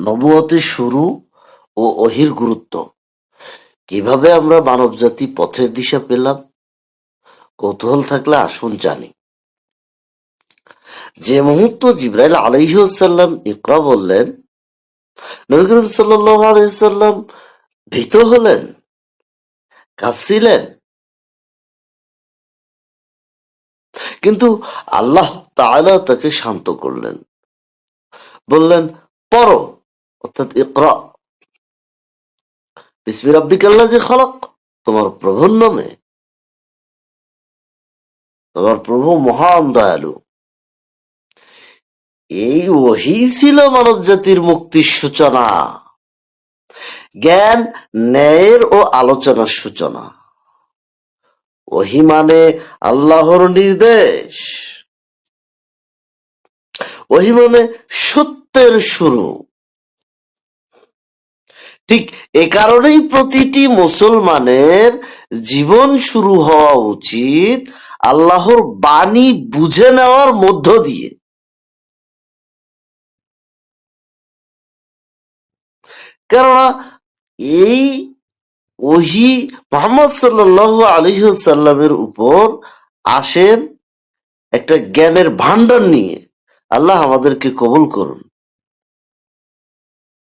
নবুয়তের শুরু ও ওহির গুরুত্ব। কীভাবে আমরা মানবজাতি পথের দিশা পেলাম? কৌতূহল থাকলে আসুন জানি। যে মুহূর্ত জিব্রাইল আলহিউসাল্লাম ইকরা বললেন, নবী করিম সাল্লাম ভীত হলেন? কাঁপছিলেন? কিন্তু আল্লাহ তাকে শান্ত করলেন। বললেন, পড়ো। অর্থাৎ ইকরা। বিসমি রাব্বিকাল্লাহ যে খলক, তোমার প্রভুর নামে। তোমার প্রভু মহান দয়ালু। এই ওহি ছিল মানব জাতির মুক্তির সূচনা। জ্ঞান, ন্যায়ের ও আলোচনার সূচনা। ওহি মানে আল্লাহর নির্দেশ। ওহি মানে সত্যের শুরু। ঠিক এ কারণেই প্রতিটি মুসলমানের জীবন শুরু হওয়া উচিত আল্লাহর বাণী বুঝে নেওয়ার মধ্য দিয়ে। কেননা এই ওহি মোহাম্মদ সাল্লাহ আলহিসাল্লামের উপর আসেন একটা জ্ঞানের ভান্ডার নিয়ে। আল্লাহ আমাদেরকে কবুল করুন।